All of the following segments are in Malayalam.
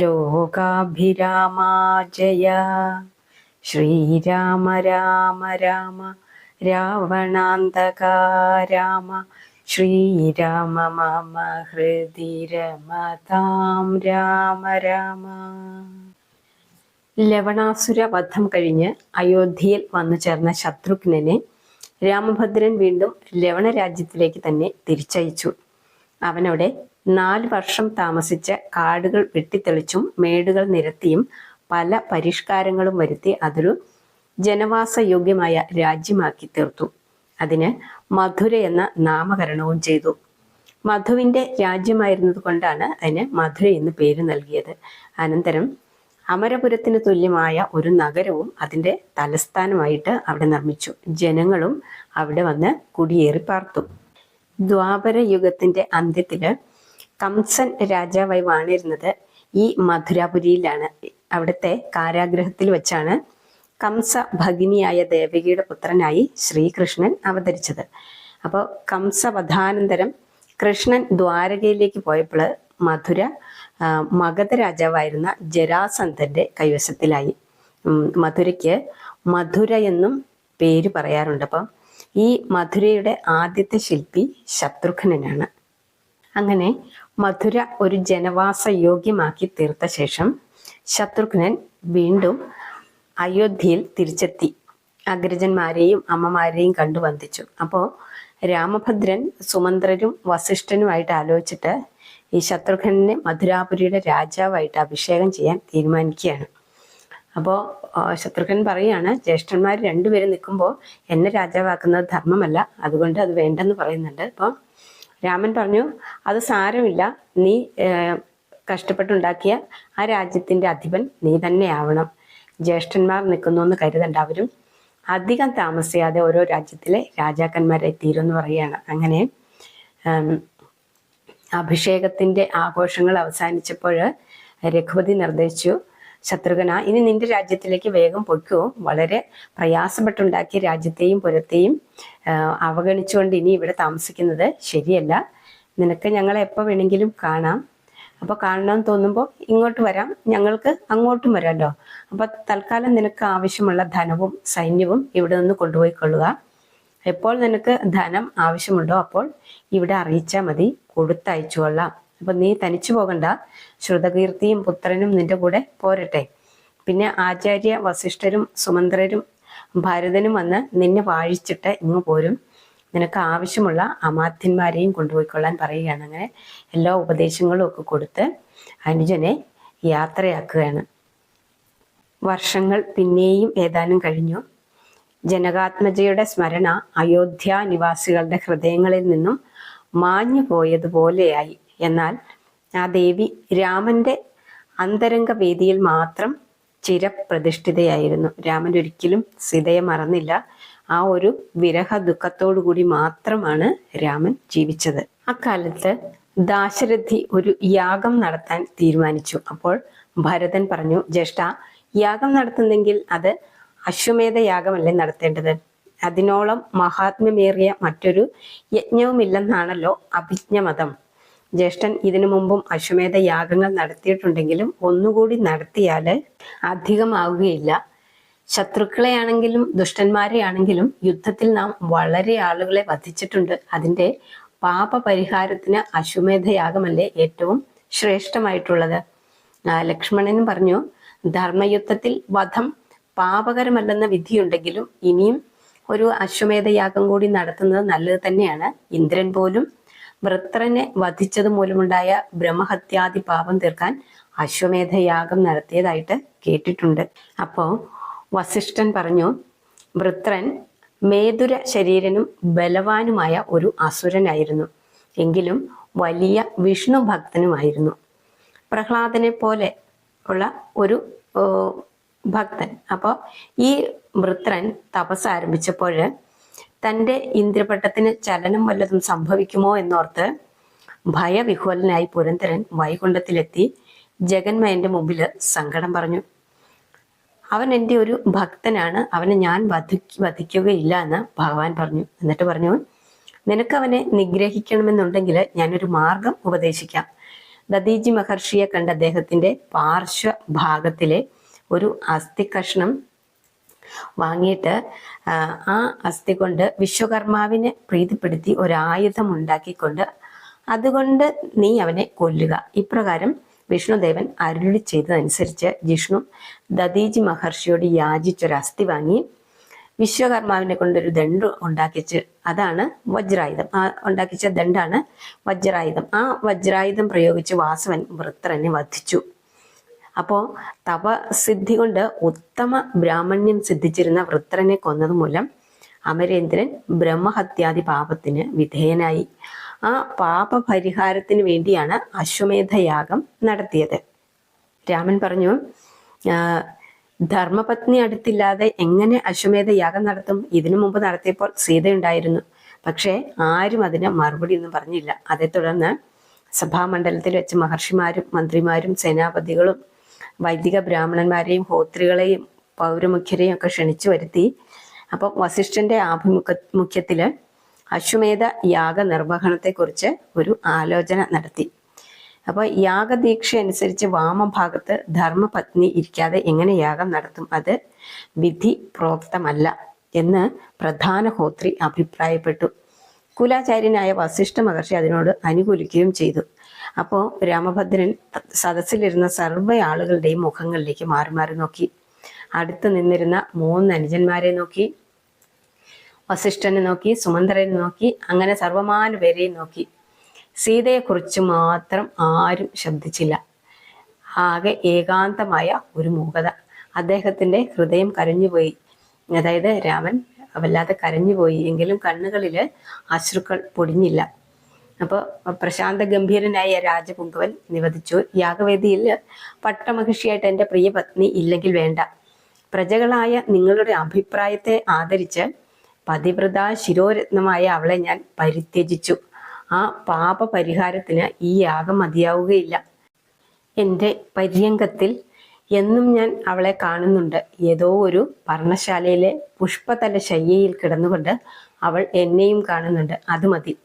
ലോകാഭിരാമ ജയ ശ്രീരാമ രാമ രാമ രാവണാന്തക രാമ ശ്രീരാമ മമ ഹൃദി രമതാം രാമ രാമ. ലവണാസുര വധം കഴിഞ്ഞ് അയോധ്യയിൽ വന്നു ചേർന്ന ശത്രുഘ്നനെ രാമഭദ്രൻ വീണ്ടും ലവണ രാജ്യത്തിലേക്ക് തന്നെ തിരിച്ചയച്ചു. അവനവിടെ നാല് വർഷം താമസിച്ച കാടുകൾ വെട്ടിത്തെളിച്ചും മേടുകൾ നിരത്തിയും പല പരിഷ്കാരങ്ങളും വരുത്തി അതൊരു ജനവാസയോഗ്യമായ രാജ്യമാക്കി തീർത്തു. അതിന് മധുര എന്ന നാമകരണവും ചെയ്തു. മധുവിന്റെ രാജ്യമായിരുന്നത് കൊണ്ടാണ് അതിന് മധുര എന്ന് പേര് നൽകിയത്. അനന്തരം അമരപുരത്തിന് തുല്യമായ ഒരു നഗരവും അതിന്റെ തലസ്ഥാനമായിട്ട് അവിടെ നിർമ്മിച്ചു. ജനങ്ങളും അവിടെ വന്ന് കുടിയേറി പാർത്തു. ദ്വാപര യുഗത്തിന്റെ അന്ത്യത്തിൽ കംസൻ രാജാവായി വാണിരുന്നത് ഈ മധുരാപുരിയിലാണ്. അവിടുത്തെ കാരാഗ്രഹത്തിൽ വെച്ചാണ് കംസ ഭഗിനിയായ ദേവകിയുടെ പുത്രനായി ശ്രീകൃഷ്ണൻ അവതരിച്ചത്. അപ്പോൾ കംസവധാനന്തരം കൃഷ്ണൻ ദ്വാരകയിലേക്ക് പോയപ്പോൾ മധുര മഗധ രാജാവായിരുന്ന ജരാസന്ധന്റെ കൈവശത്തിലായി. മധുരയ്ക്ക് മധുര എന്നും പേര് പറയാറുണ്ട്. അപ്പം ഈ മധുരയുടെ ആദ്യത്തെ ശില്പി ശത്രുഘ്നനാണ്. അങ്ങനെ മധുര ഒരു ജനവാസ യോഗ്യമാക്കി തീർത്ത ശേഷം ശത്രുഘ്നൻ വീണ്ടും അയോധ്യയിൽ തിരിച്ചെത്തി. അഗ്രജന്മാരെയും അമ്മമാരെയും കണ്ടു വന്ദിച്ചു. അപ്പോൾ രാമഭദ്രൻ സുമന്ത്രരും വസിഷ്ഠനുമായിട്ട് ആലോചിച്ചിട്ട് ഈ ശത്രുഘ്നനെ മധുരാപുരിയുടെ രാജാവായിട്ട് അഭിഷേകം ചെയ്യാൻ തീരുമാനിക്കുകയാണ്. അപ്പോൾ ശത്രുഘ്നൻ പറയാണ് ജ്യേഷ്ഠന്മാർ രണ്ടുപേരും നിൽക്കുമ്പോൾ എന്നെ രാജാവാക്കുന്നത് ധർമ്മമല്ല. അതുകൊണ്ട് അത് വേണ്ടെന്ന് പറയുന്നുണ്ട്. അപ്പം രാമൻ പറഞ്ഞു അത് സാരമില്ല. നീ കഷ്ടപ്പെട്ടുണ്ടാക്കിയ ആ രാജ്യത്തിന്റെ അധിപൻ നീ തന്നെയാവണം. ജ്യേഷ്ഠന്മാർ നിൽക്കുന്നു എന്ന് കരുതണ്ട അവരും. അധികം താമസിയാതെ ഓരോ രാജ്യത്തിലെ രാജാക്കന്മാരെ തീരുമെന്ന് പറയുകയാണ്. അങ്ങനെ അഭിഷേകത്തിന്റെ ആഘോഷങ്ങൾ അവസാനിച്ചപ്പോൾ രഘുപതി നിർദ്ദേശിച്ചു ശത്രുഘ്ന. ഇനി നിന്റെ രാജ്യത്തിലേക്ക് വേഗം പൊയ്ക്കോ. വളരെ പ്രയാസപ്പെട്ടുണ്ടാക്കിയ രാജ്യത്തെയും പുരത്തെയും അവഗണിച്ചുകൊണ്ട് ഇനി ഇവിടെ താമസിക്കുന്നത് ശരിയല്ല. നിനക്ക് ഞങ്ങളെ എപ്പോൾ വേണമെങ്കിലും കാണാം. അപ്പോൾ കാണണമെന്ന് തോന്നുമ്പോൾ ഇങ്ങോട്ട് വരാം. ഞങ്ങൾക്ക് അങ്ങോട്ടും വരാമല്ലോ അപ്പോൾ തൽക്കാലം നിനക്ക് ആവശ്യമുള്ള ധനവും സൈന്യവും ഇവിടെ നിന്ന് കൊണ്ടുപോയിക്കൊള്ളുക. എപ്പോൾ നിനക്ക് ധനം ആവശ്യമുണ്ടോ അപ്പോൾ ഇവിടെ അറിയിച്ചാൽ മതി. കൊടുത്തയച്ചു കൊള്ളാം അപ്പൊ നീ തനിച്ചു പോകണ്ട. ശ്രുതകീർത്തിയും പുത്രനും നിന്റെ കൂടെ പോരട്ടെ. പിന്നെ ആചാര്യ വസിഷ്ഠരും സുമന്ത്രരും ഭരതനും വന്ന് നിന്നെ വാഴിച്ചിട്ട് ഇങ്ങ് പോരും. നിനക്ക് ആവശ്യമുള്ള അമാത്യന്മാരെയും കൊണ്ടുപോയിക്കൊള്ളാൻ പറയുകയാണ്. അങ്ങനെ എല്ലാ ഉപദേശങ്ങളും ഒക്കെ കൊടുത്ത് അനുജനെ യാത്രയാക്കുകയാണ്. വർഷങ്ങൾ പിന്നെയും ഏതാനും കഴിഞ്ഞു. ജനകാത്മജയുടെ സ്മരണ അയോധ്യ നിവാസികളുടെ ഹൃദയങ്ങളിൽ നിന്നും മാഞ്ഞു പോയതുപോലെയായി എന്നാൽ ആ ദേവി രാമന്റെ അന്തരംഗ വേദിയിൽ മാത്രം ചിരപ്രതിഷ്ഠിതയായിരുന്നു. രാമൻ ഒരിക്കലും സീതയെ മറന്നില്ല. ആ ഒരു വിരഹ ദുഃഖത്തോടു കൂടി മാത്രമാണ് രാമൻ ജീവിച്ചത്. അക്കാലത്ത് ദാശരഥി ഒരു യാഗം നടത്താൻ തീരുമാനിച്ചു. അപ്പോൾ ഭരതൻ പറഞ്ഞു ജ്യേഷ്ഠ യാഗം നടത്തുന്നെങ്കിൽ അത് അശ്വമേധ യാഗമല്ലേ നടത്തേണ്ടത്? അതിനോളം മഹാത്മ്യമേറിയ മറ്റൊരു യജ്ഞവുമില്ലെന്നാണല്ലോ അഭിജ്ഞമതം. ജ്യേഷ്ഠൻ ഇതിനു മുമ്പും അശ്വമേധ യാഗങ്ങൾ നടത്തിയിട്ടുണ്ടെങ്കിലും ഒന്നുകൂടി നടത്തിയാൽ അധികമാവുകയില്ല. ശത്രുക്കളെ ആണെങ്കിലും ദുഷ്ടന്മാരെ ആണെങ്കിലും യുദ്ധത്തിൽ നാം വളരെ ആളുകളെ വധിച്ചിട്ടുണ്ട്. അതിന്റെ പാപപരിഹാരത്തിന് അശ്വമേധയാഗമല്ലേ ഏറ്റവും ശ്രേഷ്ഠമായിട്ടുള്ളത്. ലക്ഷ്മണനും പറഞ്ഞു ധർമ്മയുദ്ധത്തിൽ വധം പാപകരമല്ലെന്ന വിധിയുണ്ടെങ്കിലും ഇനിയും ഒരു അശ്വമേധയാഗം കൂടി നടത്തുന്നത് നല്ലത് തന്നെയാണ്. ഇന്ദ്രൻ പോലും വൃത്രനെ വധിച്ചത് മൂലമുണ്ടായ ബ്രഹ്മഹത്യാദി പാപം തീർക്കാൻ അശ്വമേധയാഗം നടത്തിയതായിട്ട് കേട്ടിട്ടുണ്ട്. അപ്പോ വസിഷ്ഠൻ പറഞ്ഞു വൃത്രൻ മേതുര ശരീരനും ബലവാനുമായ ഒരു അസുരനായിരുന്നു. എങ്കിലും വലിയ വിഷ്ണു ഭക്തനുമായിരുന്നു. പ്രഹ്ലാദനെ പോലെ ഉള്ള ഒരു ഭക്തൻ. അപ്പോൾ ഈ വൃത്രൻ തപസ് ആരംഭിച്ചപ്പോൾ തന്റെ ഇന്ദ്രപട്ടത്തിന് ചലനം വല്ലതും സംഭവിക്കുമോ എന്നോർത്ത് ഭയവിഹ്വലനായി പുരന്തരൻ വൈകുണ്ഠത്തിലെത്തി ജഗന്മയന്റെ മുമ്പിൽ സങ്കടം പറഞ്ഞു. അവൻ എന്റെ ഒരു ഭക്തനാണ് അവനെ ഞാൻ വധി വധിക്കുകയില്ല എന്ന് ഭഗവാൻ പറഞ്ഞു. എന്നിട്ട് പറഞ്ഞു നിനക്ക് അവനെ നിഗ്രഹിക്കണമെന്നുണ്ടെങ്കിൽ ഞാനൊരു മാർഗം ഉപദേശിക്കാം ദദീജി മഹർഷിയെ കണ്ട അദ്ദേഹത്തിന്റെ പാർശ്വഭാഗത്തിലെ ഒരു അസ്ഥി കഷ്ണം വാങ്ങിയിട്ട് ആ, അസ്ഥി കൊണ്ട് വിശ്വകർമാവിനെ പ്രീതിപ്പെടുത്തി ഒരായുധം ഉണ്ടാക്കിക്കൊണ്ട് അതുകൊണ്ട് നീ അവനെ കൊല്ലുക. ഇപ്രകാരം വിഷ്ണുദേവൻ അരുളി ചെയ്തതനുസരിച്ച് ജിഷ്ണു ദദീജി മഹർഷിയോട് യാചിച്ചൊരു അസ്ഥി വാങ്ങി വിശ്വകർമാവിനെ കൊണ്ടൊരു ദണ്ട് ഉണ്ടാക്കിച്ച് അതാണ് വജ്രായുധം. ആ ഉണ്ടാക്കിച്ച ദണ്ടാണ് വജ്രായുധം. ആ വജ്രായുധം പ്രയോഗിച്ച് വാസവൻ വൃത്രനെ വധിച്ചു. അപ്പോൾ തപസിദ്ധി കൊണ്ട് ഉത്തമ ബ്രാഹ്മണ്യം സിദ്ധിച്ചിരുന്ന വൃത്രനെ കൊന്നതുമൂലം അമരേന്ദ്രൻ ബ്രഹ്മഹത്യാദി പാപത്തിന് വിധേയനായി. ആ പാപപരിഹാരത്തിന് വേണ്ടിയാണ് അശ്വമേധയാഗം നടത്തിയത്. രാമൻ പറഞ്ഞു ധർമ്മപത്നി അടുത്തില്ലാതെ എങ്ങനെ അശ്വമേധ യാഗം നടത്തും? ഇതിനു മുമ്പ് നടത്തിയപ്പോൾ സീതയുണ്ടായിരുന്നു പക്ഷേ ആരും അതിന് മറുപടി ഒന്നും പറഞ്ഞില്ല. അതേ തുടർന്ന് സഭാമണ്ഡലത്തിൽ വെച്ച് മഹർഷിമാരും മന്ത്രിമാരും സേനാപതികളും വൈദിക ബ്രാഹ്മണന്മാരെയും ഹോത്രികളെയും പൗരമുഖ്യരെയും ഒക്കെ ക്ഷണിച്ചു വരുത്തി. അപ്പം വസിഷ്ഠന്റെ ആഭിമുഖ മുഖ്യത്തിൽ അശ്വമേധ യാഗ നിർവഹണത്തെക്കുറിച്ച് ഒരു ആലോചന നടത്തി. അപ്പോൾ യാഗദീക്ഷ അനുസരിച്ച് വാമഭാഗത്ത് ധർമ്മപത്നി ഇരിക്കാതെ എങ്ങനെ യാഗം നടത്തും അത് വിധി പ്രോക്തമല്ല എന്ന് പ്രധാന ഹോത്രി അഭിപ്രായപ്പെട്ടു. കുലാചാര്യനായ വസിഷ്ഠ മഹർഷി അതിനോട് അനുകൂലിക്കുകയും ചെയ്തു. അപ്പോൾ രാമഭദ്രൻ സദസ്സിലിരുന്ന സർവ ആളുകളുടെയും മുഖങ്ങളിലേക്ക് മാറി മാറി നോക്കി. അടുത്ത് നിന്നിരുന്ന മൂന്ന് അനുജന്മാരെ നോക്കി. വസിഷ്ഠനെ നോക്കി സുമന്ത്രനെ നോക്കി അങ്ങനെ സർവമാന പേരെയും നോക്കി. സീതയെക്കുറിച്ച് മാത്രം ആരും ശബ്ദിച്ചില്ല. ആകെ ഏകാന്തമായ ഒരു മൂകത. അദ്ദേഹത്തിന്റെ ഹൃദയം കരഞ്ഞുപോയി. അതായത് രാമൻ വല്ലാതെ കരഞ്ഞുപോയി. എങ്കിലും കണ്ണുകളിൽ അശ്രുക്കൾ പൊടിഞ്ഞില്ല. അപ്പോൾ പ്രശാന്ത ഗംഭീരനായ രാജപുങ്കവൻ നിവദിച്ചു യാഗവേദിയിൽ പട്ടമഹിഷിയായിട്ട് എന്റെ പ്രിയ പത്നി ഇല്ലെങ്കിൽ വേണ്ട. പ്രജകളായ നിങ്ങളുടെ അഭിപ്രായത്തെ ആദരിച്ച് പതിവ്രത ശിരോരത്നമായ അവളെ ഞാൻ പരിത്യജിച്ചു. ആ പാപ പരിഹാരത്തിന് ഈ യാഗം മതിയാവുകയില്ല. എന്റെ പര്യങ്കത്തിൽ എന്നും ഞാൻ അവളെ കാണുന്നുണ്ട്. ഏതോ ഒരു പർണശാലയിലെ പുഷ്പതല ശയ്യയിൽ കിടന്നുകൊണ്ട് അവൾ എന്നെയും കാണുന്നുണ്ട്. അത് മതി.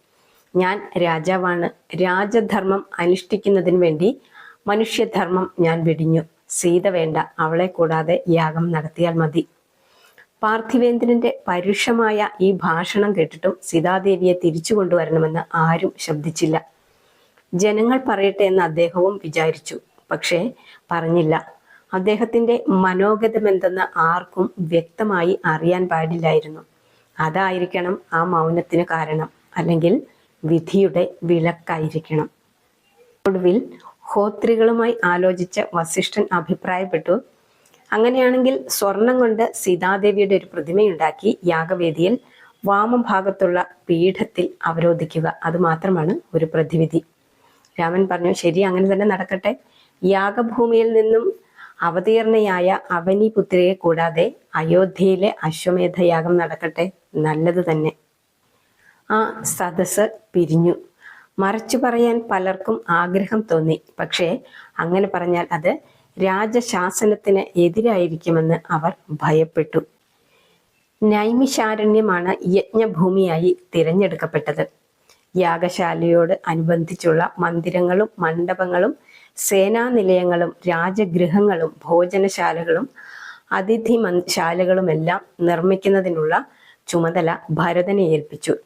ഞാൻ രാജാവാണ്. രാജധർമ്മം അനുഷ്ഠിക്കുന്നതിന് വേണ്ടി മനുഷ്യധർമ്മം ഞാൻ വെടിഞ്ഞു. സീത വേണ്ട അവളെ കൂടാതെ യാഗം നടത്തിയാൽ മതി. പാർത്ഥിവേന്ദ്രന്റെ പരുഷമായ ഈ ഭാഷണം കേട്ടിട്ടും സീതാദേവിയെ തിരിച്ചു കൊണ്ടുവരണമെന്ന് ആരും ശബ്ദിച്ചില്ല. ജനങ്ങൾ പറയട്ടെ എന്ന് അദ്ദേഹവും വിചാരിച്ചു. പക്ഷേ പറഞ്ഞില്ല. അദ്ദേഹത്തിന്റെ മനോഗതമെന്തെന്ന് ആർക്കും വ്യക്തമായി അറിയാൻ പാടില്ലായിരുന്നു. അതായിരിക്കണം ആ മൗനത്തിന് കാരണം. അല്ലെങ്കിൽ വിധിയുടെ വിലക്കായിരിക്കണം ഒടുവിൽ ഹോത്രികളുമായി ആലോചിച്ച വസിഷ്ഠൻ അഭിപ്രായപ്പെട്ടു. അങ്ങനെയാണെങ്കിൽ സ്വർണം കൊണ്ട് സീതാദേവിയുടെ ഒരു പ്രതിമയുണ്ടാക്കി യാഗവേദിയിൽ വാമഭാഗത്തുള്ള പീഠത്തിൽ അവരോധിക്കുക. അത് മാത്രമാണ് ഒരു പ്രതിവിധി. രാമൻ പറഞ്ഞു ശരി അങ്ങനെ തന്നെ നടക്കട്ടെ. യാഗഭൂമിയിൽ നിന്നും അവതീർണയായ അവനിപുത്രിയെ കൂടാതെ അയോധ്യയിലെ അശ്വമേധയാഗം നടക്കട്ടെ. നല്ലത് തന്നെ. ആ സദസ് പിരിഞ്ഞു. മറച്ചു പറയാൻ പലർക്കും ആഗ്രഹം തോന്നി. പക്ഷേ അങ്ങനെ പറഞ്ഞാൽ അത് രാജശാസനത്തിന് എതിരായിരിക്കുമെന്ന് അവർ ഭയപ്പെട്ടു. നൈമിശാരണ്യമാണ് യജ്ഞഭൂമിയായി തിരഞ്ഞെടുക്കപ്പെട്ടത്. യാഗശാലയോട് അനുബന്ധിച്ചുള്ള മന്ദിരങ്ങളും മണ്ഡപങ്ങളും സേനാനിലയങ്ങളും രാജഗൃഹങ്ങളും ഭോജനശാലകളും അതിഥി ശാലകളുമെല്ലാം നിർമ്മിക്കുന്നതിനുള്ള ചുമതല ഭരതനെ ഏൽപ്പിച്ചു.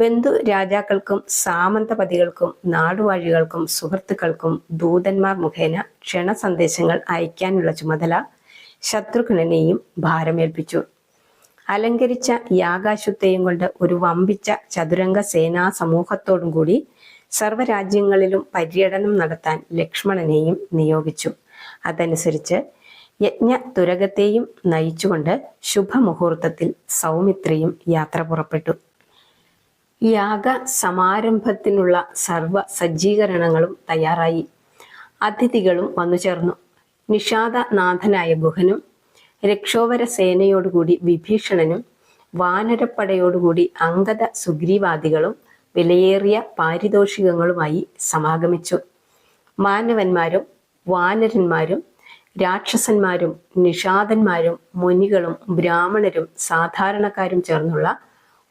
ബന്ധു രാജാക്കൾക്കും സാമന്തപതികൾക്കും നാടുവാഴികൾക്കും സുഹൃത്തുക്കൾക്കും ദൂതന്മാർ മുഖേന ക്ഷണ സന്ദേശങ്ങൾ അയക്കാനുള്ള ചുമതല ശത്രുഘ്നെയും ഭാരമേൽപ്പിച്ചു. അലങ്കരിച്ച യാഗാശുദ്ധയും കൊണ്ട് ഒരു വമ്പിച്ച ചതുരംഗ സേനാ സമൂഹത്തോടും കൂടി സർവരാജ്യങ്ങളിലും പര്യടനം നടത്താൻ ലക്ഷ്മണനെയും നിയോഗിച്ചു. അതനുസരിച്ച് യജ്ഞ തുരകത്തെയും നയിച്ചുകൊണ്ട് ശുഭമുഹൂർത്തത്തിൽ സൗമിത്രിയും യാത്ര പുറപ്പെട്ടു. യാഗ സമാരംഭത്തിനുള്ള സർവ സജ്ജീകരണങ്ങളും തയ്യാറായി. അതിഥികളും വന്നു ചേർന്നു. നിഷാദനാഥനായ ഗുഹനും രക്ഷോവര സേനയോടുകൂടി വിഭീഷണനും വാനരപ്പടയോടുകൂടി അങ്കത സുഗ്രീവാദികളും വിലയേറിയ പാരിതോഷികങ്ങളുമായി സമാഗമിച്ചു. മാനവന്മാരും വാനരന്മാരും രാക്ഷസന്മാരും നിഷാദന്മാരും മുനികളും ബ്രാഹ്മണരും സാധാരണക്കാരും ചേർന്നുള്ള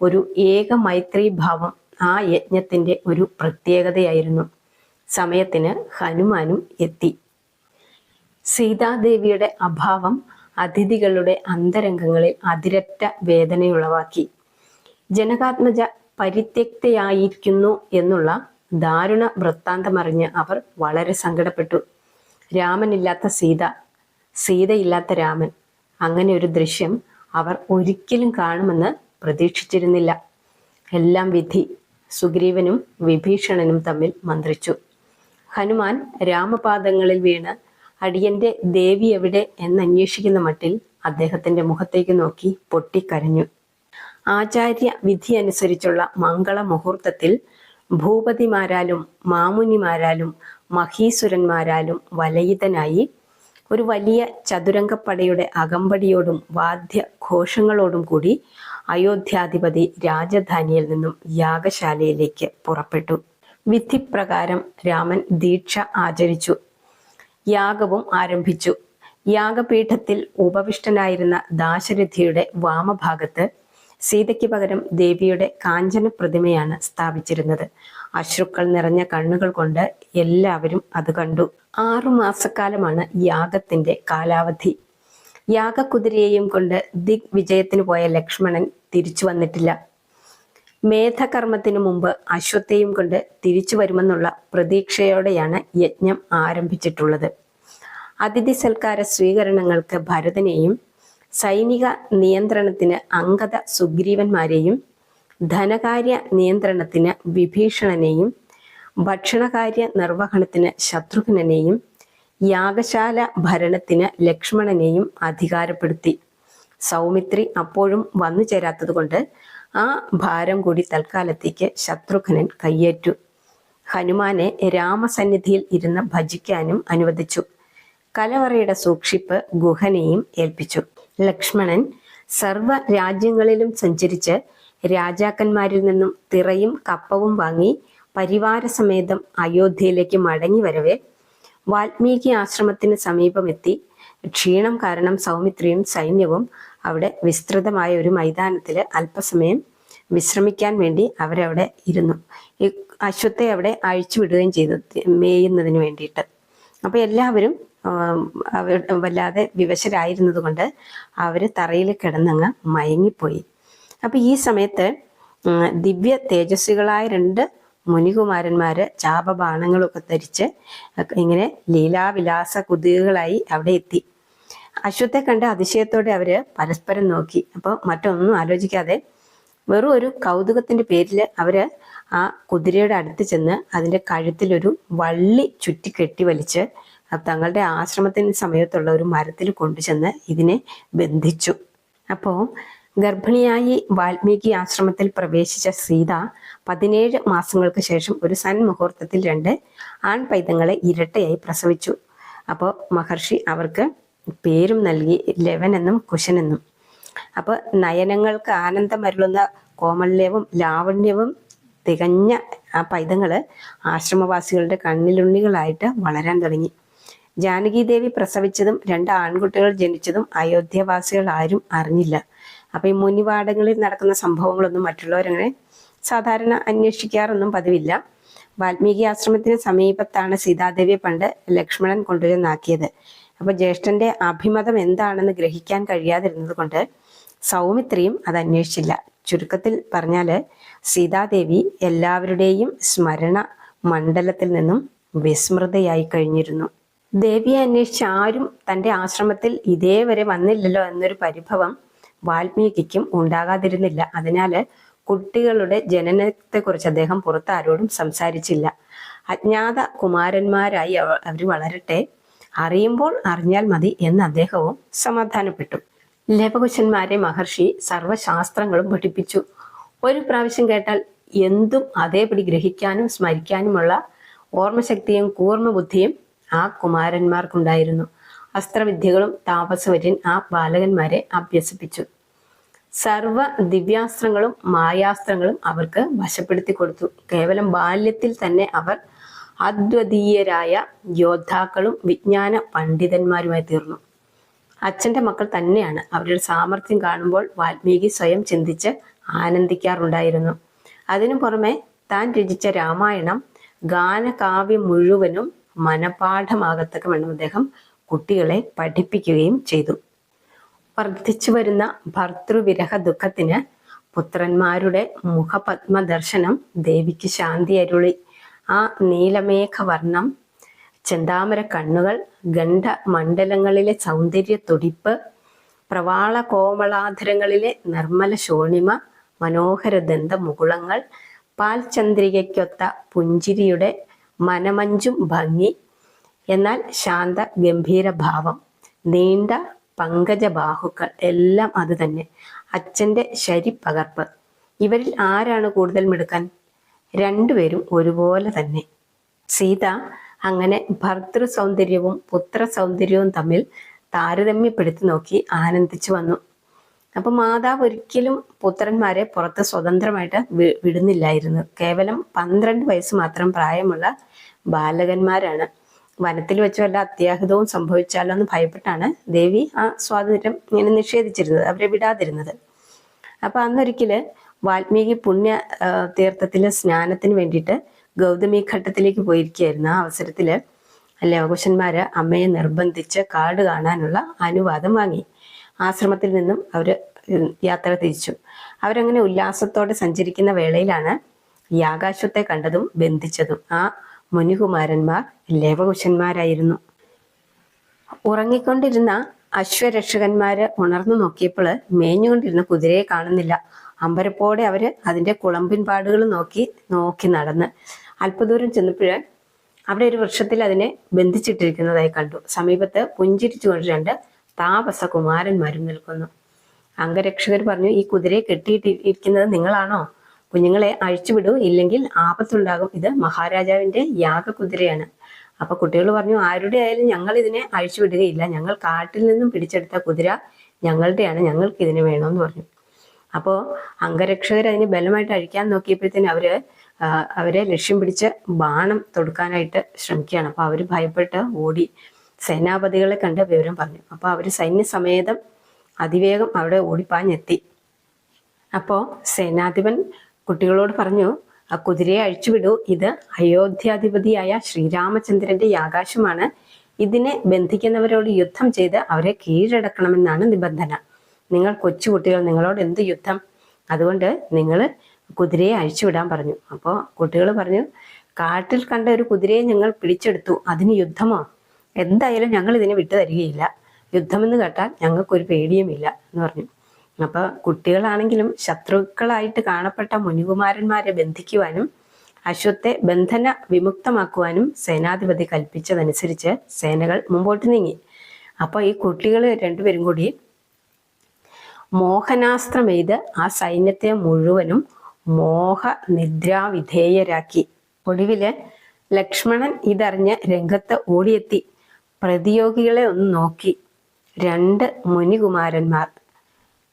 ഒരു ഏക മൈത്രി ഭാവം ആ യജ്ഞത്തിന്റെ ഒരു പ്രത്യേകതയായിരുന്നു. സമയത്തിന് ഹനുമാനും എത്തി. സീതാദേവിയുടെ അഭാവം അതിഥികളുടെ അന്തരംഗങ്ങളിൽ അതിരറ്റ വേദനയുളവാക്കി. ജനകാത്മജ പരിത്യക്തയായിരിക്കുന്നു എന്നുള്ള ദാരുണ വൃത്താന്തമറിഞ്ഞ് അവർ വളരെ സങ്കടപ്പെട്ടു. രാമനില്ലാത്ത സീത സീതയില്ലാത്ത രാമൻ അങ്ങനെ ഒരു ദൃശ്യം അവർ ഒരിക്കലും കാണുമെന്ന് പ്രതീക്ഷിച്ചിരുന്നില്ല. എല്ലാം വിധി സുഗ്രീവനും വിഭീഷണനും തമ്മിൽ മന്ത്രിച്ചു. ഹനുമാൻ രാമപാദങ്ങളിൽ വീണ് അടിയന്റെ ദേവി എവിടെ എന്നന്വേഷിക്കുന്ന മട്ടിൽ അദ്ദേഹത്തിന്റെ മുഖത്തേക്ക് നോക്കി പൊട്ടിക്കരഞ്ഞു. ആചാര്യ വിധി അനുസരിച്ചുള്ള മംഗള മുഹൂർത്തത്തിൽ ഭൂപതിമാരാലും മാമുനിമാരാലും മഹീസുരന്മാരാലും വലയിതനായി ഒരു വലിയ ചതുരംഗപ്പടയുടെ അകമ്പടിയോടും വാദ്യഘോഷങ്ങളോടും കൂടി അയോധ്യാധിപതി രാജധാനിയിൽ നിന്നും യാഗശാലയിലേക്ക് പുറപ്പെട്ടു. വിധിപ്രകാരം രാമൻ ദീക്ഷ ആചരിച്ചു. യാഗവും ആരംഭിച്ചു. യാഗപീഠത്തിൽ ഉപവിഷ്ടനായിരുന്ന ദാശരഥിയുടെ വാമഭാഗത്ത് സീതയ്ക്ക് പകരം ദേവിയുടെ കാഞ്ചന പ്രതിമയാണ് സ്ഥാപിച്ചിരുന്നത്. അശ്രുക്കൾ നിറഞ്ഞ കണ്ണുകൾ കൊണ്ട് എല്ലാവരും അത് കണ്ടു. ആറുമാസക്കാലമാണ് യാഗത്തിന്റെ കാലാവധി. യാഗക്കുതിരയെയും കൊണ്ട് ദിഗ് വിജയത്തിന് പോയ ലക്ഷ്മണൻ തിരിച്ചു വന്നിട്ടില്ല. മേധകർമ്മത്തിനു മുമ്പ് അശ്വത്തെയും കൊണ്ട് തിരിച്ചു വരുമെന്നുള്ള പ്രതീക്ഷയോടെയാണ് യജ്ഞം ആരംഭിച്ചിട്ടുള്ളത്. അതിഥി സൽക്കാര സ്വീകരണങ്ങൾക്ക് ഭരതനെയും സൈനിക നിയന്ത്രണത്തിന് അംഗത സുഗ്രീവന്മാരെയും ധനകാര്യ നിയന്ത്രണത്തിന് വിഭീഷണനെയും ഭക്ഷണകാര്യ നിർവഹണത്തിന് ശത്രുഘ്നെയും യാഗശാല ഭരണത്തിന് ലക്ഷ്മണനെയും അധികാരപ്പെടുത്തി. സൗമിത്രി അപ്പോഴും വന്നു ചേരാത്തതുകൊണ്ട് ആ ഭാരം കൂടി തൽക്കാലത്തേക്ക് ശത്രുഘ്നൻ കയ്യേറ്റു. ഹനുമാനെ രാമസന്നിധിയിൽ ഇരുന്ന് ഭജിക്കാനും അനുവദിച്ചു. കലവറയുടെ സൂക്ഷിപ്പ് ഗുഹനെയും ഏൽപ്പിച്ചു. ലക്ഷ്മണൻ സർവ രാജ്യങ്ങളിലും സഞ്ചരിച്ച് രാജാക്കന്മാരിൽ നിന്നും തിറയും കപ്പവും വാങ്ങി പരിവാരസമേതം അയോധ്യയിലേക്ക് മടങ്ങി വരവെ വാൽമീകി ആശ്രമത്തിന് സമീപമെത്തി ക്ഷീണം കാരണം സൗമിത്രിയും സൈന്യവും അവിടെ വിസ്തൃതമായ ഒരു മൈതാനത്തിൽ അല്പസമയം വിശ്രമിക്കാൻ വേണ്ടി അവരവിടെ ഇരുന്നു. ഈ അശ്വത്തെ അവിടെ അഴിച്ചു വിടുകയും ചെയ്തു മേയുന്നതിന് വേണ്ടിയിട്ട്. അപ്പൊ എല്ലാവരും അവർ വല്ലാതെ വിവശരായിരുന്നത് കൊണ്ട് അവർ തറയിൽ കിടന്നങ്ങ് മയങ്ങിപ്പോയി. അപ്പൊ ഈ സമയത്ത് ദിവ്യ തേജസ്വികളായ രണ്ട് മുനികുമാരന്മാര് ചാപബാണങ്ങളൊക്കെ ധരിച്ച് ഇങ്ങനെ ലീലാവിലാസ കുതികളായി അവിടെ എത്തി. അശ്വത്തെ കണ്ട് അതിശയത്തോടെ അവർ പരസ്പരം നോക്കി. അപ്പൊ മറ്റൊന്നും ആലോചിക്കാതെ വെറും ഒരു കൗതുകത്തിന്റെ പേരിൽ അവർ ആ കുതിരയുടെ അടുത്ത് ചെന്ന് അതിന്റെ കഴുത്തിലൊരു വള്ളി ചുറ്റി കെട്ടി വലിച്ച് തങ്ങളുടെ ആശ്രമത്തിന് സമയത്തുള്ള ഒരു മരത്തിൽ കൊണ്ടുചെന്ന് ഇതിനെ ബന്ധിച്ചു. അപ്പോൾ ഗർഭിണിയായി വാൽമീകി ആശ്രമത്തിൽ പ്രവേശിച്ച സീത പതിനേഴ് മാസങ്ങൾക്ക് ശേഷം ഒരു സന്മുഹൂർത്തത്തിൽ രണ്ട് ആൺ പൈതങ്ങളെ ഇരട്ടയായി പ്രസവിച്ചു. അപ്പോൾ മഹർഷി അവർക്ക് പേരും നൽകി ലവൻ എന്നും കുശൻ എന്നും അപ്പോൾ നയനങ്ങൾക്ക് ആനന്ദമരുളുന്ന കോമല്യവും ലാവണ്യവും തികഞ്ഞ ആ പൈതങ്ങൾ ആശ്രമവാസികളുടെ കണ്ണിലുണ്ണികളായിട്ട് വളരാൻ തുടങ്ങി. ജാനകി ദേവി പ്രസവിച്ചതും രണ്ട് ആൺകുട്ടികൾ ജനിച്ചതും അയോധ്യവാസികൾ ആരും അറിഞ്ഞില്ല. അപ്പൊ ഈ മുനിവാടങ്ങളിൽ നടക്കുന്ന സംഭവങ്ങളൊന്നും മറ്റുള്ളവരങ്ങനെ സാധാരണ അന്വേഷിക്കാറൊന്നും പതിവില്ല. വാൽമീകി ആശ്രമത്തിന് സമീപത്താണ് സീതാദേവിയെ പണ്ട് ലക്ഷ്മണൻ കൊണ്ടുവന്നാക്കിയത്. അപ്പൊ ജ്യേഷ്ഠന്റെ അഭിമതം എന്താണെന്ന് ഗ്രഹിക്കാൻ കഴിയാതിരുന്നത് കൊണ്ട് സൗമിത്രിയും അത് അന്വേഷിച്ചില്ല ചുരുക്കത്തിൽ പറഞ്ഞാൽ സീതാദേവി എല്ലാവരുടെയും സ്മരണ മണ്ഡലത്തിൽ നിന്നും വിസ്മൃതയായി കഴിഞ്ഞിരുന്നു. ദേവിയെ അന്വേഷിച്ച് ആരും തന്റെ ആശ്രമത്തിൽ ഇതേവരെ വന്നില്ലല്ലോ എന്നൊരു പരിഭവം വാൽമീകിക്കും ഉണ്ടാകാതിരുന്നില്ല. അതിനാൽ കുട്ടികളുടെ ജനനത്തെക്കുറിച്ച് അദ്ദേഹം പുറത്താരോടും സംസാരിച്ചില്ല. അജ്ഞാത കുമാരന്മാരായി അവർ വളരട്ടെ. അറിയുമ്പോൾ അറിഞ്ഞാൽ മതി എന്ന് അദ്ദേഹവും സമാധാനപ്പെട്ടു. ലേപകുശന്മാരെ മഹർഷി സർവശാസ്ത്രങ്ങളും പഠിപ്പിച്ചു. ഒരു പ്രാവശ്യം കേട്ടാൽ എന്തും അതേപടി ഗ്രഹിക്കാനും സ്മരിക്കാനുമുള്ള ഓർമ്മശക്തിയും കൂർമ്മബുദ്ധിയും ആ കുമാരന്മാർക്കുണ്ടായിരുന്നു. അസ്ത്രവിദ്യകളും താപസവര്യൻ ആ ബാലകന്മാരെ അഭ്യസിപ്പിച്ചു. സർവ ദിവ്യാസ്ത്രങ്ങളും മായാസ്ത്രങ്ങളും അവർക്ക് വശപ്പെടുത്തി കൊടുത്തു. കേവലം ബാല്യത്തിൽ തന്നെ അവർ അദ്വതീയരായ യോദ്ധാക്കളും വിജ്ഞാന പണ്ഡിതന്മാരുമായി തീർന്നു. അച്ഛന്റെ മക്കൾ തന്നെയാണ് അവരുടെ സാമർഥ്യം കാണുമ്പോൾ വാൽമീകി സ്വയം ചിന്തിച്ച് ആനന്ദിക്കാറുണ്ടായിരുന്നു. അതിനു പുറമെ താൻ രചിച്ച രാമായണം ഗാനകാവ്യം മുഴുവനും മനപാഠമാകത്തക്കമെന്നും അദ്ദേഹം കുട്ടികളെ പഠിപ്പിക്കുകയും ചെയ്തു. വർദ്ധിച്ചു വരുന്ന ഭർതൃവിരഹ ദുഃഖത്തിന് പുത്രന്മാരുടെ മുഖപത്മ ദർശനം ദേവിക്ക് ശാന്തി അരുളി ആ നീലമേഘവർണം ചെന്താമര കണ്ണുകൾ ഗണ്ഡ മണ്ഡലങ്ങളിലെ സൗന്ദര്യ തുടിപ്പ് പ്രവാള കോമളാധരങ്ങളിലെ നിർമ്മല ശോണിമ മനോഹര ദന്ത മുകുളങ്ങൾ പാൽചന്ദ്രികയ്ക്കൊത്ത പുഞ്ചിരിയുടെ മനമഞ്ചും ഭംഗി എന്നാൽ ശാന്ത ഗംഭീര ഭാവം നീണ്ട പങ്കജബാഹുക്കൾ എല്ലാം അത് തന്നെ. അച്ഛന്റെ ശരിപ്പകർപ്പ്. ഇവരിൽ ആരാണ് കൂടുതൽ മിടുക്കൻ? രണ്ടുപേരും ഒരുപോലെ തന്നെ. സീത അങ്ങനെ ഭർത്തൃ സൗന്ദര്യവും പുത്ര സൗന്ദര്യവും തമ്മിൽ താരതമ്യപ്പെടുത്തി നോക്കി ആനന്ദിച്ചു വന്നു. അപ്പൊ മാതാവ് ഒരിക്കലും പുത്രന്മാരെ പുറത്ത് സ്വതന്ത്രമായിട്ട് വിടുന്നില്ലായിരുന്നു. കേവലം പന്ത്രണ്ട് വയസ്സ് മാത്രം പ്രായമുള്ള ബാലകന്മാരാണ്. വനത്തിൽ വെച്ച് വല്ല അത്യാഹിതവും സംഭവിച്ചാലോ എന്ന് ഭയപ്പെട്ടാണ് ദേവി ആ സ്വാതന്ത്ര്യം ഇങ്ങനെ നിഷേധിച്ചിരുന്നത് അവരെ വിടാതിരുന്നത്. അപ്പൊ അന്നൊരിക്കൽ വാൽമീകി പുണ്യ തീർത്ഥത്തിലെ സ്നാനത്തിന് വേണ്ടിയിട്ട് ഗൗതമി ഘട്ടത്തിലേക്ക് പോയിരിക്കുകയായിരുന്നു. ആ അവസരത്തിൽ ലവകുശന്മാര് അമ്മയെ നിർബന്ധിച്ച് കാട് കാണാനുള്ള അനുവാദം വാങ്ങി. ആശ്രമത്തിൽ നിന്നും അവർ യാത്ര തിരിച്ചു. അവരങ്ങനെ ഉല്ലാസത്തോടെ സഞ്ചരിക്കുന്ന വേളയിലാണ് യാകാശത്തെ കണ്ടതും ബന്ധിച്ചതും. ആ മുനികുമാരന്മാർ ലേവകുശന്മാരായിരുന്നു. ഉറങ്ങിക്കൊണ്ടിരുന്ന അശ്വരക്ഷകന്മാര് ഉണർന്നു നോക്കിയപ്പോൾ മേഞ്ഞുകൊണ്ടിരുന്ന കുതിരയെ കാണുന്നില്ല. അമ്പരപ്പോടെ അവർ അതിന്റെ കുളമ്പിൻ പാടുകൾ നോക്കി നോക്കി നടന്ന് അല്പദൂരം ചെന്നപ്പോൾ അവിടെ ഒരു വൃക്ഷത്തിൽ അതിനെ ബന്ധിച്ചിട്ടിരിക്കുന്നതായി കണ്ടു. സമീപത്ത് പുഞ്ചിരിച്ചുകൊണ്ട് രണ്ട് താപസ കുമാരന്മാരും നിൽക്കുന്നു. അംഗരക്ഷകർ പറഞ്ഞു ഈ കുതിരയെ കെട്ടിയിട്ടിരിക്കുന്നത് നിങ്ങളാണോ? കുഞ്ഞുങ്ങളെ അഴിച്ചുവിടൂ ഇല്ലെങ്കിൽ ആപത്തുണ്ടാകും. ഇത് മഹാരാജാവിന്റെ യാഗകുതിരയാണ് അപ്പൊ കുട്ടികൾ പറഞ്ഞു ആരുടെ ആയാലും ഞങ്ങൾ ഇതിനെ അഴിച്ചുവിടുകയില്ല ഞങ്ങൾ കാട്ടിൽ നിന്നും പിടിച്ചെടുത്ത കുതിര ഞങ്ങളുടെയാണ്. ഞങ്ങൾക്ക് ഇതിനെ വേണമെന്ന് പറഞ്ഞു. അപ്പോൾ അംഗരക്ഷകർ അതിനെ ബലമായിട്ട് അഴിക്കാൻ നോക്കിയപ്പോഴത്തേന് അവർ അവരെ ലക്ഷ്യം പിടിച്ച് ബാണം തൊടുക്കാനായിട്ട് ശ്രമിക്കുകയാണ്. അപ്പൊ അവർ ഭയപ്പെട്ട് ഓടി സേനാപതികളെ കണ്ട് വിവരം പറഞ്ഞു. അപ്പൊ അവർ സൈന്യസമേതം അതിവേഗം അവിടെ ഓടിപ്പാഞ്ഞെത്തി. അപ്പോൾ സേനാധിപൻ കുട്ടികളോട് പറഞ്ഞു ആ കുതിരയെ അഴിച്ചുവിടൂ ഇത് അയോധ്യാധിപതിയായ ശ്രീരാമചന്ദ്രന്റെ യാകാശമാണ് ഇതിനെ ബന്ധിക്കുന്നവരോട് യുദ്ധം ചെയ്ത് അവരെ കീഴടക്കണമെന്നാണ് നിബന്ധന. നിങ്ങൾ കൊച്ചുകുട്ടികൾ നിങ്ങളോട് എന്ത് യുദ്ധം? അതുകൊണ്ട് നിങ്ങൾ കുതിരയെ അഴിച്ചുവിടാൻ പറഞ്ഞു. അപ്പോൾ കുട്ടികൾ പറഞ്ഞു കാട്ടിൽ കണ്ട ഒരു കുതിരയെ ഞങ്ങൾ പിടിച്ചെടുത്തു. അതിന് യുദ്ധമോ? എന്തായാലും ഞങ്ങൾ ഇതിനെ വിട്ടു തരികയില്ല. യുദ്ധമെന്ന് കേട്ടാൽ ഞങ്ങൾക്കൊരു പേടിയുമില്ല എന്ന് പറഞ്ഞു. അപ്പൊ കുട്ടികളാണെങ്കിലും ശത്രുക്കളായിട്ട് കാണപ്പെട്ട മുനികുമാരന്മാരെ ബന്ധിക്കുവാനും അശ്വത്തെ ബന്ധന വിമുക്തമാക്കുവാനും സേനാധിപതി കൽപ്പിച്ചതനുസരിച്ച് സേനകൾ മുമ്പോട്ട് നീങ്ങി. അപ്പോൾ ഈ കുട്ടികൾ രണ്ടുപേരും കൂടി മോഹനാസ്ത്രമെയ്ത് ആ സൈന്യത്തെ മുഴുവനും മോഹ നിദ്രാവിധേയരാക്കി ഒടുവിൽ ലക്ഷ്മണൻ ഇതറിഞ്ഞ് രംഗത്ത് ഓടിയെത്തി. പ്രതിയോഗികളെ ഒന്ന് നോക്കി. രണ്ട് മുനികുമാരന്മാർ.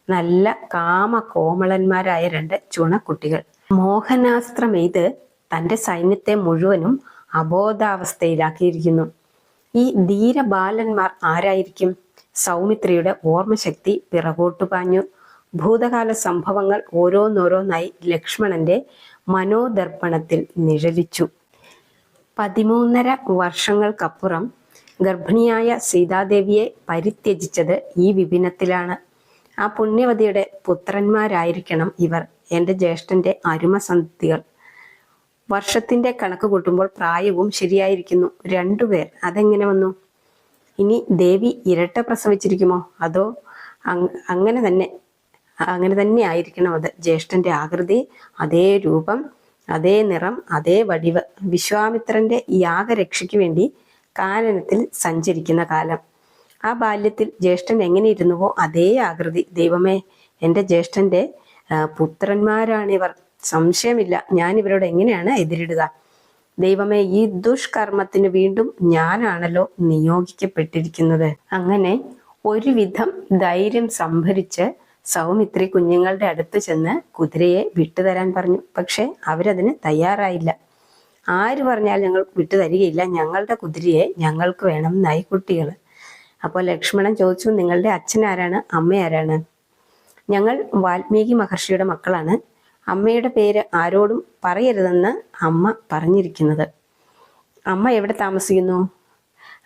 നല്ല കാമ കോമളന്മാരായ രണ്ട് ചുണക്കുട്ടികൾ. മോഹനാസ്ത്രം എയ്ത് തന്റെ സൈന്യത്തെ മുഴുവനും അബോധാവസ്ഥയിലാക്കിയിരിക്കുന്നു. ഈ ധീരബാലന്മാർ ആരായിരിക്കും? സൗമിത്രിയുടെ ഓർമ്മശക്തി പിറകോട്ടു പാഞ്ഞു. ഭൂതകാല സംഭവങ്ങൾ ഓരോന്നോരോന്നായി ലക്ഷ്മണന്റെ മനോദർപ്പണത്തിൽ നിഴലിച്ചു. പതിമൂന്നര വർഷങ്ങൾക്കപ്പുറം ഗർഭിണിയായ സീതാദേവിയെ പരിത്യജിച്ചത് ഈ വിപിനത്തിലാണ്. ആ പുണ്യവതിയുടെ പുത്രന്മാരായിരിക്കണം ഇവർ എന്റെ ജ്യേഷ്ഠന്റെ അരുമസന്ധികൾ വർഷത്തിന്റെ കണക്ക് കൂട്ടുമ്പോൾ പ്രായവും ശരിയായിരിക്കുന്നു. രണ്ടുപേർ അതെങ്ങനെ വന്നു? ഇനി ദേവി ഇരട്ട പ്രസവിച്ചിരിക്കുമോ? അതോ അങ്ങനെ തന്നെ അങ്ങനെ തന്നെ ആയിരിക്കണം അത്. ജ്യേഷ്ഠന്റെ ആകൃതി അതേ രൂപം അതേ നിറം അതേ വടിവ്. വിശ്വാമിത്രന്റെ യാഗരക്ഷയ്ക്ക് വേണ്ടി കാനനത്തിൽ സഞ്ചരിക്കുന്ന കാലം. ആ ബാല്യത്തിൽ ജ്യേഷ്ഠൻ എങ്ങനെ ഇരുന്നുവോ അതേ ആകൃതി. ദൈവമേ എന്റെ ജ്യേഷ്ഠന്റെ പുത്രന്മാരാണിവർ. സംശയമില്ല ഞാൻ ഇവരോട് എങ്ങനെയാണ് എതിരിടുക? ദൈവമേ ഈ ദുഷ്കർമ്മത്തിന് വീണ്ടും ഞാനാണല്ലോ നിയോഗിക്കപ്പെട്ടിരിക്കുന്നത്. അങ്ങനെ ഒരുവിധം ധൈര്യം സംഭരിച്ച് സൗമിത്രി കുഞ്ഞുങ്ങളുടെ അടുത്ത് ചെന്ന് കുതിരയെ വിട്ടുതരാൻ പറഞ്ഞു. പക്ഷെ അവരതിന് തയ്യാറായില്ല. ആര് പറഞ്ഞാൽ ഞങ്ങൾ വിട്ടു തരികയില്ല ഞങ്ങളുടെ കുതിരയെ ഞങ്ങൾക്ക് വേണം നായ്ക്കുട്ടികൾ അപ്പോൾ ലക്ഷ്മണൻ ചോദിച്ചു നിങ്ങളുടെ അച്ഛൻ ആരാണ്? അമ്മ ആരാണ്? ഞങ്ങൾ വാൽമീകി മഹർഷിയുടെ മക്കളാണ്. അമ്മയുടെ പേര് ആരോടും പറയരുതെന്ന് അമ്മ പറഞ്ഞിരിക്കുന്നത്. അമ്മ എവിടെ താമസിക്കുന്നു?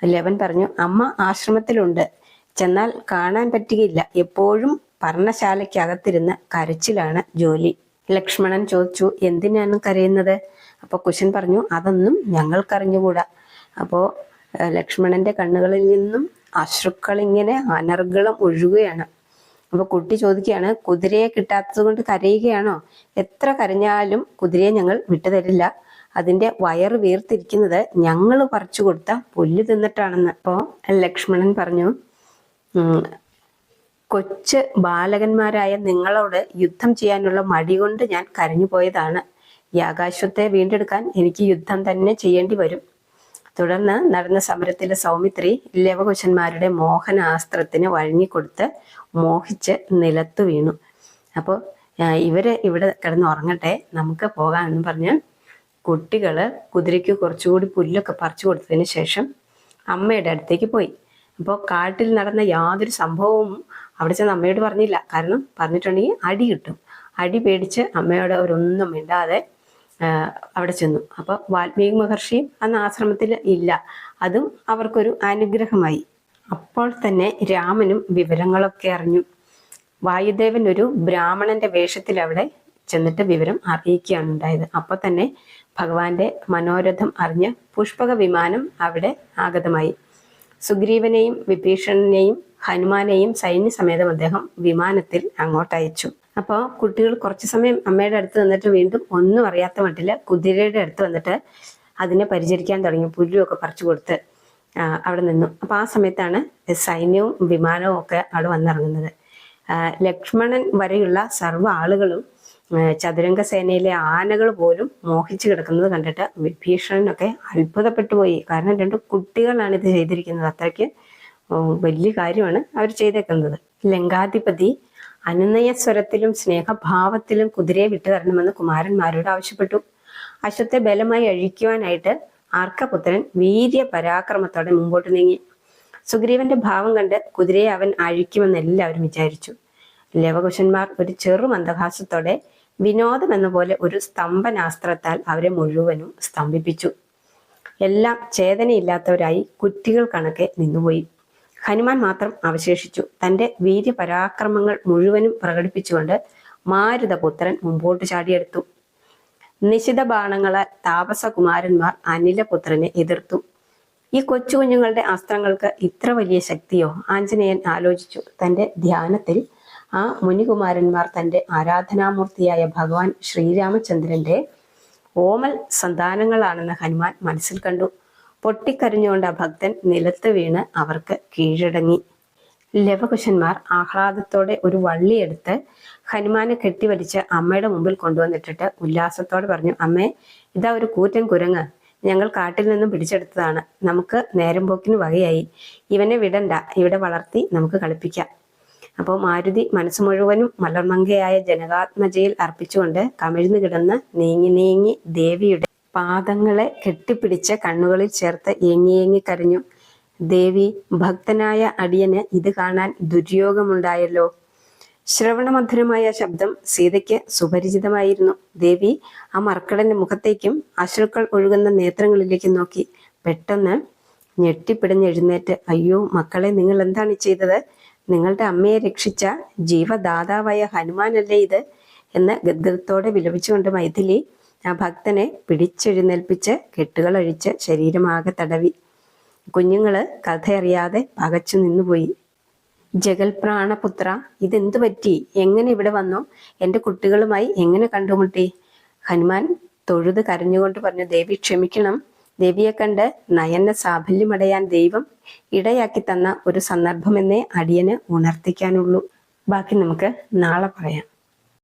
ലവൻ പറഞ്ഞു അമ്മ ആശ്രമത്തിലുണ്ട്. ചെന്നാൽ കാണാൻ പറ്റുകയില്ല. എപ്പോഴും പർണശാലയ്ക്കകത്തിരുന്ന് കരച്ചിലാണ് ജോലി. ലക്ഷ്മണൻ ചോദിച്ചു എന്തിനാണ് കരയുന്നത്? അപ്പോൾ കുശൻ പറഞ്ഞു അതൊന്നും ഞങ്ങൾക്കറിഞ്ഞുകൂടാ. അപ്പോൾ ലക്ഷ്മണന്റെ കണ്ണുകളിൽ നിന്നും അശ്രുക്കൾ ഇങ്ങനെ അനർഗളം ഒഴുകുകയാണ്. അപ്പൊ കുട്ടി ചോദിക്കുകയാണ് കുതിരയെ കിട്ടാത്തത് കൊണ്ട് കരയുകയാണോ? എത്ര കരഞ്ഞാലും കുതിരയെ ഞങ്ങൾ വിട്ടുതരില്ല അതിന്റെ വയറ് വീർത്തിരിക്കുന്നത് ഞങ്ങൾ പറിച്ചു കൊടുത്ത പുല്ല് തിന്നിട്ടാണെന്ന്. അപ്പോ ലക്ഷ്മണൻ പറഞ്ഞു "ഉം, കൊച്ച് ബാലകന്മാരായ നിങ്ങളോട് യുദ്ധം ചെയ്യാനുള്ള മടി കൊണ്ട് ഞാൻ കരഞ്ഞു പോയതാണ് ഈ ആകാശത്തെ വീണ്ടെടുക്കാൻ എനിക്ക് യുദ്ധം തന്നെ ചെയ്യേണ്ടി വരും. തുടർന്ന് നടന്ന സമരത്തിലെ സൗമിത്രി ലവകുശന്മാരുടെ മോഹനാസ്ത്രത്തിന് വഴങ്ങിക്കൊടുത്ത് മോഹിച്ച് നിലത്തു വീണു. അപ്പോൾ ഇവർ ഇവിടെ കിടന്ന് ഉറങ്ങട്ടെ നമുക്ക് പോകാമെന്ന് പറഞ്ഞ് കുട്ടികൾ കുതിരയ്ക്ക് കുറച്ചുകൂടി പുല്ലൊക്കെ പറിച്ചു കൊടുത്തതിന് ശേഷം അമ്മയുടെ അടുത്തേക്ക് പോയി. അപ്പോൾ കാട്ടിൽ നടന്ന യാതൊരു സംഭവവും അവിടെ ചെന്ന് അമ്മയോട് പറഞ്ഞില്ല. കാരണം പറഞ്ഞിട്ടുണ്ടെങ്കിൽ അടി കിട്ടും. അടി പേടിച്ച് അമ്മയോട് അവരൊന്നും മിണ്ടാതെ അവിടെ ചെന്നു. അപ്പോൾ വാൽമീകി മഹർഷിയും അന്ന് ആശ്രമത്തിൽ ഇല്ല. അതും അവർക്കൊരു അനുഗ്രഹമായി. അപ്പോൾ തന്നെ രാമനും വിവരങ്ങളൊക്കെ അറിഞ്ഞു. വായുദേവൻ ഒരു ബ്രാഹ്മണന്റെ വേഷത്തിൽ അവിടെ ചെന്നിട്ട് വിവരം അറിയിക്കുകയാണ് ഉണ്ടായത്. അപ്പോൾ തന്നെ ഭഗവാന്റെ മനോരഥം അറിഞ്ഞ് പുഷ്പക വിമാനം അവിടെ ആഗതമായി. സുഗ്രീവനെയും വിഭീഷണനെയും ഹനുമാനെയും സൈന്യസമേതം അദ്ദേഹം വിമാനത്തിൽ അങ്ങോട്ട് അയച്ചു അപ്പോൾ കുട്ടികൾ കുറച്ച് സമയം അമ്മയുടെ അടുത്ത് നിന്നിട്ട് വീണ്ടും ഒന്നും അറിയാത്ത മട്ടിൽ കുതിരയുടെ അടുത്ത് വന്നിട്ട് അതിനെ പരിചരിക്കാൻ തുടങ്ങി പുല്ലുമൊക്കെ പറിച്ചു കൊടുത്ത് അവിടെ നിന്നു. അപ്പോൾ ആ സമയത്താണ് സൈന്യവും വിമാനവും ഒക്കെ അവിടെ വന്നിറങ്ങുന്നത്. ലക്ഷ്മണൻ വരെയുള്ള സർവ ആളുകളും ചതുരംഗ സേനയിലെ ആനകൾ പോലും മോഹിച്ചു കിടക്കുന്നത് കണ്ടിട്ട് വിഭീഷണനൊക്കെ അത്ഭുതപ്പെട്ടു പോയി. കാരണം രണ്ട് കുട്ടികളാണ് ഇത് ചെയ്തിരിക്കുന്നത്. അത്രയ്ക്ക് വലിയ കാര്യമാണ് അവർ ചെയ്തേക്കുന്നത്. ലങ്കാധിപതി അനുനയ സ്വരത്തിലും സ്നേഹഭാവത്തിലും കുതിരയെ വിട്ടു തരണമെന്ന് കുമാരന്മാരോട് ആവശ്യപ്പെട്ടു. അശ്വത്തെ ബലമായി അഴിക്കുവാനായിട്ട് ആർക്കപുത്രൻ വീര്യ പരാക്രമത്തോടെ മുമ്പോട്ട് നീങ്ങി. സുഗ്രീവന്റെ ഭാവം കണ്ട് കുതിരയെ അവൻ അഴിക്കുമെന്ന് എല്ലാവരും വിചാരിച്ചു. ലവകുശന്മാർ ഒരു ചെറു മന്ദഹാസത്തോടെ വിനോദം എന്ന പോലെ ഒരു സ്തംഭനാസ്ത്രത്താൽ അവരെ മുഴുവനും സ്തംഭിപ്പിച്ചു. എല്ലാം ചേതനയില്ലാത്തവരായി കുറ്റികൾ കണക്കെ നിന്നുപോയി. ഹനുമാൻ മാത്രം അവശേഷിച്ചു. തന്റെ വീര്യപരാക്രമങ്ങൾ മുഴുവനും പ്രകടിപ്പിച്ചുകൊണ്ട് മാരുതപുത്രൻ മുമ്പോട്ട് ചാടിയെടുത്തു. നിശിത ബാണങ്ങളാൽ താപസകുമാരന്മാർ അനിലപുത്രനെ എതിർത്തു. ഈ കൊച്ചു കുഞ്ഞുങ്ങളുടെ അസ്ത്രങ്ങൾക്ക് ഇത്ര വലിയ ശക്തിയോ? ആഞ്ജനേയൻ ആലോചിച്ചു. തന്റെ ധ്യാനത്തിൽ ആ മുനികുമാരന്മാർ തന്റെ ആരാധനാമൂർത്തിയായ ഭഗവാൻ ശ്രീരാമചന്ദ്രന്റെ ഓമൽ സന്താനങ്ങളാണെന്ന് ഹനുമാൻ മനസ്സിൽ കണ്ടു. പൊട്ടിക്കരഞ്ഞുകൊണ്ട് ആ ഭക്തൻ നിലത്ത് വീണ് അവർക്ക് കീഴടങ്ങി. ലവകുശന്മാർ ആഹ്ലാദത്തോടെ ഒരു വള്ളിയെടുത്ത് ഹനുമാനെ കെട്ടിവലിച്ച് അമ്മയുടെ മുമ്പിൽ കൊണ്ടുവന്നിട്ടിട്ട് ഉല്ലാസത്തോടെ പറഞ്ഞു അമ്മേ ഇതാ ഒരു കൂറ്റൻ കുരങ്ങ്. ഞങ്ങൾ കാട്ടിൽ നിന്നും പിടിച്ചെടുത്തതാണ്. നമുക്ക് നേരം പോക്കിന് വകയായി. ഇവനെ വിടണ്ട. ഇവിടെ വളർത്തി നമുക്ക് കളിപ്പിക്കാം. അപ്പോൾ മാരുതി മനസ്സ് മുഴുവനും മലർമങ്കയായ ജനകാത്മജയിൽ അർപ്പിച്ചുകൊണ്ട് കമിഴ്ന്നു കിടന്ന് നീങ്ങി നീങ്ങി ദേവിയുടെ പാദങ്ങളെ കെട്ടിപ്പിടിച്ച് കണ്ണുകളിൽ ചേർത്ത് ഏങ്ങി ഏങ്ങി കരഞ്ഞു. ദേവി ഭക്തനായ അടിയന് ഇത് കാണാൻ ദുര്യോഗമുണ്ടായല്ലോ. ശ്രവണമധുരമായ ശബ്ദം സീതയ്ക്ക് സുപരിചിതമായിരുന്നു. ദേവി ആ മർക്കടന്റെ മുഖത്തേക്കും അശ്രുക്കൾ ഒഴുകുന്ന നേത്രങ്ങളിലേക്കും നോക്കി. പെട്ടെന്ന് ഞെട്ടിപ്പിടഞ്ഞ് എഴുന്നേറ്റ് അയ്യോ മക്കളെ നിങ്ങൾ എന്താണ് ചെയ്തത്? നിങ്ങളുടെ അമ്മയെ രക്ഷിച്ച ജീവദാതാവായ ഹനുമാനല്ലേ ഇത്? എന്ന് ഗദ്ഗതത്തോടെ വിലപിച്ചുകൊണ്ട് മൈഥിലി ആ ഭക്തനെ പിടിച്ചെഴുന്നേൽപ്പിച്ച് കെട്ടുകളഴിച്ച് ശരീരമാകെ തടവി. കുഞ്ഞുങ്ങൾ കഥയറിയാതെ പകച്ചു നിന്നുപോയി. ജഗൽപ്രാണപുത്ര ഇതെന്തു പറ്റി? എങ്ങനെ ഇവിടെ വന്നോ? എന്റെ കുട്ടികളുമായി എങ്ങനെ കണ്ടുമുട്ടി? ഹനുമാൻ തൊഴുത് കരഞ്ഞുകൊണ്ട് പറഞ്ഞു ദേവി ക്ഷമിക്കണം. ദേവിയെ കണ്ട് നയന സാഫല്യമടയാൻ ദൈവം ഇടയാക്കി തന്ന ഒരു സന്ദർഭമെന്നേ അടിയന് ഉണർത്തിക്കാനുള്ളൂ. ബാക്കി നമുക്ക് നാളെ പറയാം.